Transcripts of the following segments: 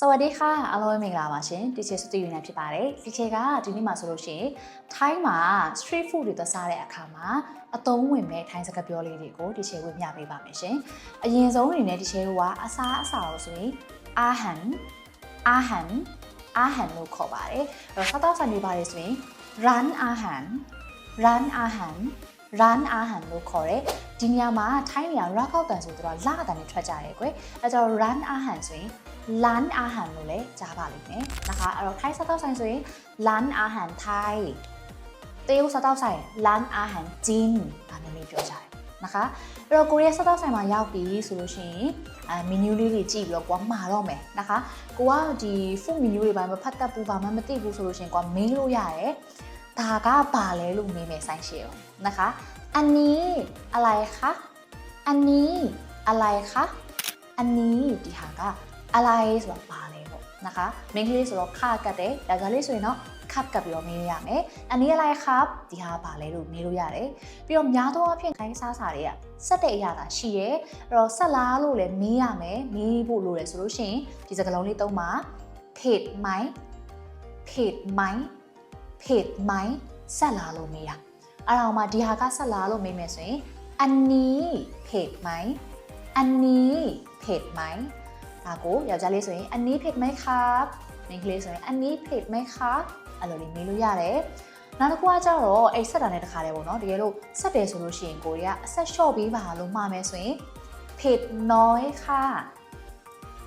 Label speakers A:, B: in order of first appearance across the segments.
A: စวัสดีค่ะအားလုံးပဲမင်္ဂလာပါရှင်တီချေစတူဒီယိုနဲ့ဖြစ်ပါတယ်တီချေကဒီနေ့မှာဆိုလို့ရှိရင်ထိုင်းမှာ street food တွေသွားစားတဲ့အခါမှာအသုံးဝင်မဲ့ထိုင်းစကားပြောလေးတွေကိုတီချေဝေမျှပေးပါမယ်ရှင်အရင်ဆုံးအနေနဲ့တီချေကအစားအစာလို့ဆိုရင်အာဟန်အာဟန်အာဟန်လို့ခေါ်ပါတယ်အဲ့တော့စားသောက်ဆိုင်တွေပါတယ်ဆိုရင် run အာဟန် run အာဟန် run အာဟန်လို့ခေါ်တယ် ဒီနေရာမှာထိုင်းနေရာ rock out တန်ဆိုတော့လာတာနဲ့ထွက်ကြတယ်ကွယ်အဲကြောင့် run အာဟန်ဆိုရင် လန်အာဟန်လို့လည်းကြားပါလိမ့်မယ်นะคะအဲ့တော့ထိုင်းစားတောက်ဆိုင်ဆိုရင်လန်အာဟန်ထိုင်းတရုတ်စားတောက်ဆိုင်လန်အာဟန်ဂျင်းဒါမျိုးလေးပြောကြတယ်นะคะအဲ့တော့ကိုရီးယားစားတောက်ဆိုင်မှာရောက်ပြီဆိုလို့ရှိရင်အဲမီနူးလေးတွေကြည့်ပြီးတော့ကိုကမှာတော့မယ်นะคะကိုကဒီ food menu တွေဘာမှဖတ်တတ်ဘူးဘာမှမသိဘူးဆိုလို့ရှိရင်ကိုကမေးလို့ရတယ် ဒါကဘာလဲလို့မေးမယ်ဆိုင်ရှေ့ရောนะคะอันนี้อะไรคะอันนี้อะไรคะอันนี้ဒီဟာက อะไรဆိုတော့ပါလဲပေါ့นะคะမင်းကလေးဆိုတော့ခကတ်တယ်ဒါကလေးဆိုရင်တော့ခပ်ကပ်ပြီးတော့မေးရမယ်အနည်းอะไรครับဒီဟာပါလဲလို့မေးလို့ရတယ်ပြီးတော့များသောအားဖြင့်ခိုင်းစားစာတွေကစက်တဲ့အရာသာရှိရဲအဲ့တော့ဆက်လားလို့လည်းမေးရမယ်မေးဖို့လိုတယ်ဆိုလို့ရှိရင်ဒီစကားလုံးလေးသုံးပါ paid မိုင်း paid မို င်း paid မိုင်းဆက်လားလို့မေးရအဲ့တော့မှဒီဟာကဆက်လားလို့မေးမယ်ဆိုရင်อันนี้ paid မိုင်းอันนี้ paid မိုင်း ဒါကိုယောက်ျားလေးဆိုရင်အနီးဖိတ်ไหมครับမိန်းကလေးဆိုရင်အနီးဖိတ်ไหมครับအဲ့လိုလေးမေးလို့ရတယ်နောက်တစ်ခုကကြတော့အဲ့ဆက်တာနဲ့တခါတည်းပေါ့နော်တကယ်လို့ဆက်တယ်ဆိုလို့ရှိရင်ကိုရီးယားအဆက်လျှော့ပေးပါလို့မှားမယ်ဆိုရင်ဖိတ်น้อยค่ะ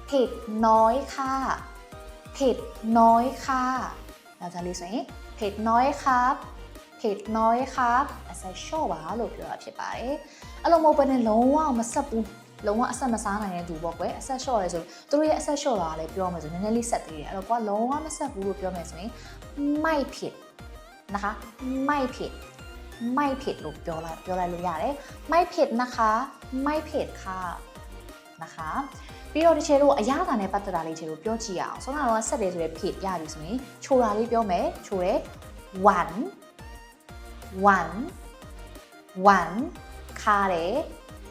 A: ဖိတ်น้อยค่ะဖိတ်น้อยค่ะယောက်ျားလေးဆိုရင် ဖိတ်น้อยครับဖိတ်น้อยครับအဆက်လျှော့ပါလို့ပြောတာဖြစ်ပါတယ်အဲ့လိုမဟုတ်ဘဲနဲ့လုံးဝမဆက်ဘူး လုံးဝအဆက်မစားနိုင်တဲ့သူပေါ့ကွယ်အဆက်လျှော့ရဲဆိုရင်သူတို့ရဲ့အဆက်လျှော့တာလည်းပြောမယ်ဆိုနည်းနည်းလေးဆက်သေးတယ်အဲ့တော့ကွာလုံးဝမဆက်ဘူးလို့ပြောမယ်ဆိုရင်မိုက်ဖြစ်นะคะမိုက်ဖြစ်မိုက်ဖြစ်လို့ပြောလိုက်ပြောလိုက်လို့ရတယ်မိုက်ဖြစ်นะคะမိုက်ဖြစ်ค่ะนะคะ ပြီးတော့ဒီချေတို့အရသာနဲ့ပတ်သက်တာလေးချေတို့ပြောကြည့်ရအောင်ဆောနာတော့ဆက်တယ်ဆိုတဲ့ဖြစ်ရပြီဆိုရင်ချိုတာလေးပြောမယ်ချိုရဲ1 1 1ခါတယ်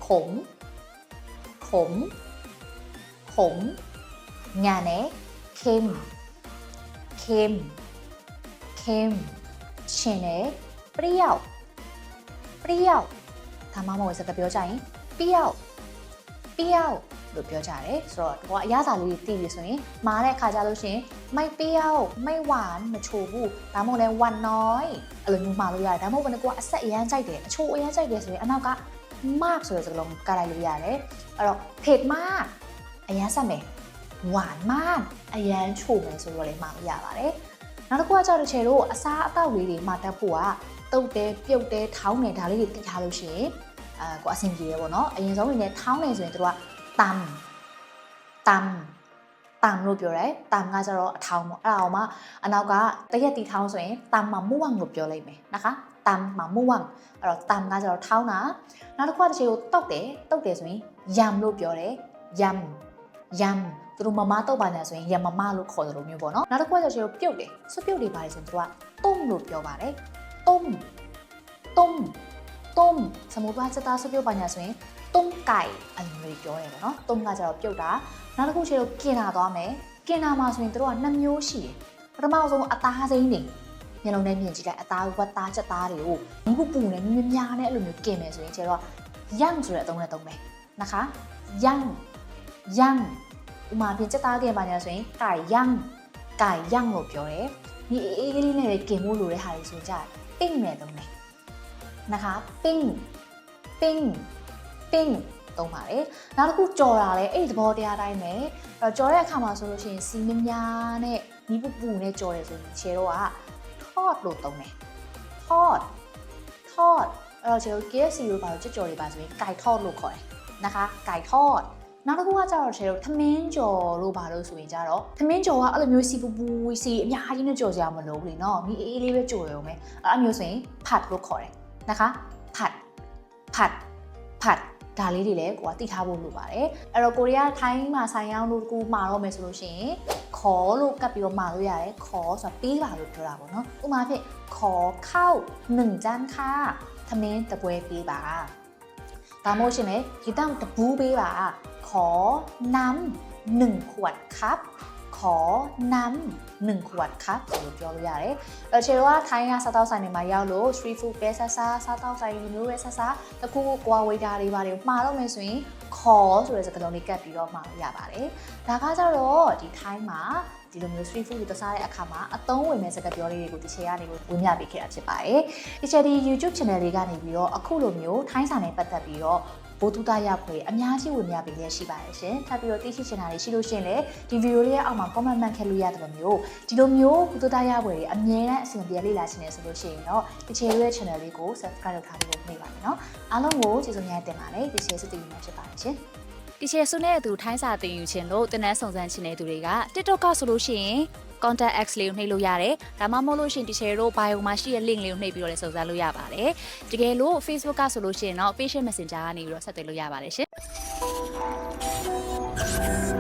A: ခုံ ขม ขมงาเนะเค็ม เค็ม เค็มရှင်နဲ့เปรี้ยว เปรี้ยวဒါမှမဟုတ်စကားပြောကြရင်เปรี้ยว เปรี้ยว လို့ပြောကြတယ်ဆိုတော့ကိုကအရသာလေးတွေသိပြီဆိုရင်မားတဲ့ခါကြလို့ရှင်မိုက်ပေးရောမိုက်ဝါမချိုဘူးဒါမှမဟုတ်လဲဝတ်နိုင်းအဲ့လိုမျိုးမှာလို့ရတယ်ဒါမှမဟုတ်ဘယ်နဲ့ကိုကအဆက်အရန်ကြိုက်တယ်အချိုအရန်ကြိုက်တယ်ဆိုရင်အနောက်က mark ဆိုတဲ့စကားလုံးကလိုက်လို့ရတယ်အဲ့တော့ paid mark အရန်ဆက်မယ်ဝါမန်အရန်ချိုမယ်ဆိုတော့လည်းမှာလို့ရပါတယ်နောက်တစ်ခုကကြောက်တဲ့ချေလို့အစားအသောက်လေးတွေမှာတက်ဖို့ကတုတ်တဲပြုတ်တဲထောင်းနေဒါလေးတွေတိထားလို့ရှိရင်အာကိုအဆင်ပြေရပေါ့နော်အရင်ဆုံးနေနဲ့ထောင်းနေဆိုရင်တို့က တမ်တမ်တမ်လို့ပြောတယ်တမ်ကကျတော့အထောင်းပေါ့အဲ့ဒါအောင်မှအနောက်ကတရက်တီထောင်းဆိုရင်တမ်မှာမူဝမ်လို့ပြောလိုက်မယ်นะคะတမ်မှာမူဝမ်အဲ့တော့တမ်ကကျတော့ထောင်းတာနောက်တစ်ခုကတစ်ချေကိုတုတ်တယ်တုတ်တယ်ဆိုရင်ယမ်လို့ပြောတယ်ယမ်ယမ်သူတို့မမတုတ်ပါညာဆိုရင်ယမ်မမလို့ခေါ်တယ်လို့မျိုးပေါ့နော်နောက်တစ်ခုကတစ်ချေကိုပြုတ်တယ်ဆွပြုတ်တွေပါတယ်ဆိုရင်သူကတုံးလို့ပြောပါတယ်တုံးတုံးတုံးစမုပ္ပါစတာဆွပြုတ်ပါညာဆိုရင် တုံးကိုက်အဲ့လိုမျိုးပြောရတယ်ပေါ့နော်တုံးကကျတော့ပြုတ်တာနောက်တစ်ခုချေကိုกินတာသွားမယ်กินတာမှာဆိုရင်တို့ကနှစ်မျိုးရှိတယ်ပထမဆုံးအသားစိမ်းတွေမျက်လုံးနဲ့မြင်ကြည့်လိုက်အသားဝတ်သားချက်သားတွေကိုမူပူနဲ့မြင်းများနဲ့အဲ့လိုမျိုးกินမယ်ဆိုရင်ကျတော့ young ဆိုတဲ့အသုံးနဲ့သုံးမယ်นะคะ young young ဥမာပြင်ချက်သားกินပါညာဆိုရင်ไก่ young ไก่ young လို့ပြောတယ်ဒီအေးအေးလေးနဲ့လည်းกินဖို့လိုတဲ့ဟာတွေဆိုကြပင့်နဲ့သုံးမယ်นะคะပင့် ပင့်ပင့်သုံးပါတယ်နောက်တစ်ခုကြော်တာလဲအဲ့ဒီသဘောတရားတိုင်းပဲအဲ့တော့ကြော်တဲ့အခါမှာဆိုလို့ရှိရင်စီမင်းများနဲ့နီးပူပူနဲ့ကြော်တယ်ဆိုရင်ခြေတော့က taught လို့သုံးတယ် taught taught အဲ့တော့ခြေတို့ KFC လို့ပါလို့ကြက်ကြော်တွေပါဆိုရင် guy taught လို့ခေါ်တယ်นะคะ guy taught နောက်တစ်ခုကကြတော့ခြေတို့သမင်းကြော်လို့ပါလို့ဆိုရင်ကြတော့သမင်းကြော်ကအဲ့လိုမျိုးစီပူပူစီအများကြီးနဲ့ကြော်စရာမလိုဘူးလေနော်မီအေးအေးလေးပဲကြော်ရုံပဲအဲ့အမျိုးဆိုရင် pat လို့ခေါ်တယ်นะคะ pat pat pat ဒါလေးတွေလည်းကိုကတိထားဖို့လိုပါတယ်အဲ့တော့ကိုရီးယားထိုင်းမှာဆိုင်ရောက်လို့ကူမှာတော့မယ်ဆိုလို့ရှိရင်ခေါ်လို့ကပ်ပြီးတော့မှာလို့ရတယ်ခေါ်ဆိုတာပေးပါလို့ပြောတာပေါ့နော်ဥပမာဖြစ်ခေါ်ခောက်1จานค่ะသမင်းတပွဲပေးပါဒါမှမဟုတ်ရှင်လေဒီတောင်တပူးပေးပါခေါ်น้ำ1ขวดครับ ข อน้ำหนึ่งขวดครับလို့ပြောလို့ရတယ်။အဲ့ချေတော့ထိုင်းကစားတောက်ဆိုင်တွေမှာရောက်လို့ street food ပဲဆဆစားတောက်ဆိုင်တွေမျိုးပဲဆဆတကူကွာဝေတာတွေပါတယ်မှာတော့မယ်ဆိုရင်ခေါ်ဆိုတဲ့စကားလုံးလေးကတ်ပြီးတော့မှာလို့ရပါတယ်။ဒါကကြတော့ဒီထိုင်းမှာဒီလိုမျိုး street food တွေတစားတဲ့အခါမှာအသုံးဝင်မဲ့စကားပြောလေးတွေကိုဒီချေကနေဝင်ပြပေးခဲ့တာဖြစ်ပါတယ်။ဒီချေဒီ YouTube channel လေးကနေပြီးတော့အခုလိုမျိုးထိုင်းစာနဲ့ပတ်သက်ပြီးတော့ ဘိုးတူတာရဖွယ်အများကြီးဝင်ပြပေးရရှိပါတယ်ရှင်။ထပ်ပြီးတော့သိရှိချင်တာတွေရှိလို့ရှိရင်လည်းဒီဗီဒီယိုလေးရဲ့အောက်မှာ comment မှတ်ခဲ့လို့ရတယ်လို့မျိုးဒီလိုမျိုးဘိုးတူတာရဖွယ်တွေအမြဲတမ်းအစီအစဉ်လေ့လာချင်တယ်ဆိုလို့ရှိရင်တော့ဒီချေရဲ့ channel လေးကို subscribe လုပ်ထားဖို့နှိပ်ပါမယ်နော်။အားလုံးကိုကျေးဇူးများတင်ပါတယ်ဒီချေစစ်တည်နေဖြစ်ပါတယ်ရှင်။
B: ဒီချေဆုနဲ့အတူထိုင်းစာသင်ယူခြင်းလို့တင်နန်းစုံစမ်းခြင်းတဲ့သူတွေက TikTok ကဆိုလို့ရှိရင် contact X လေးကိုနှိပ်လို့ရတယ်။ဒါမှမဟုတ်လို့ရှိရင်ဒီချေတို့ bio မှာရှိတဲ့ link လေးကိုနှိပ်ပြီးတော့လည်းစုံစမ်းလို့ရပါတယ်။တကယ်လို့ Facebook ကဆိုလို့ရှိရင်တော့ patient messenger ကနေပြီးတော့ဆက်သွယ်လို့ရပါတယ်ရှင်။